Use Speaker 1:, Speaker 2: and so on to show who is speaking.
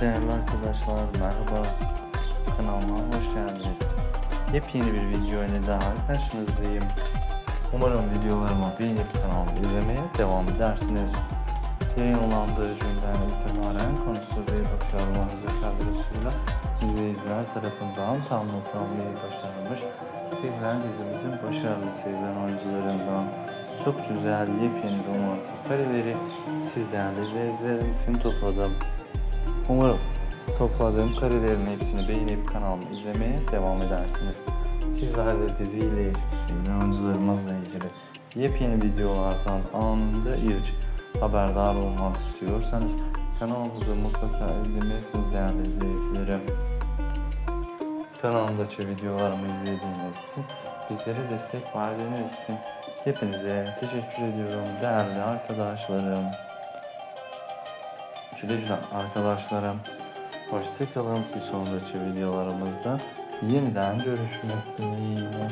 Speaker 1: Değerli arkadaşlar merhaba kanalıma hoş geldiniz. Yepyeni bir video ile daha karşınızdayım. Umarım videolarımı beğenip kanalımı izlemeye devam edersiniz. Yayınlandığı günden itibaren konusu ve başarılarınızı kadrosuyla izleyiciler tarafından tam not almayı başarmış. Sevilen dizimizin başarılı sevilen oyuncularından çok güzel yepyeni romantik kareleri siz değerli izleyicilerim için topladım. Umarım topladığım karelerin hepsini beğenip kanalımı izlemeye devam edersiniz. Sizler de diziyle ilgili, oyuncularımızla ilgili yepyeni videolardan anında ilk haberdar olmak istiyorsanız kanalımızı mutlaka izlemelisiniz değerli izleyicilerim. Kanalımdaki videolarımı izlediğiniz için bizlere destek verdiğiniz için hepinize teşekkür ediyorum değerli arkadaşlarım. Güle arkadaşlarım. Hoşçakalın. Bir sonraki videolarımızda yeniden görüşmek dileğiyle.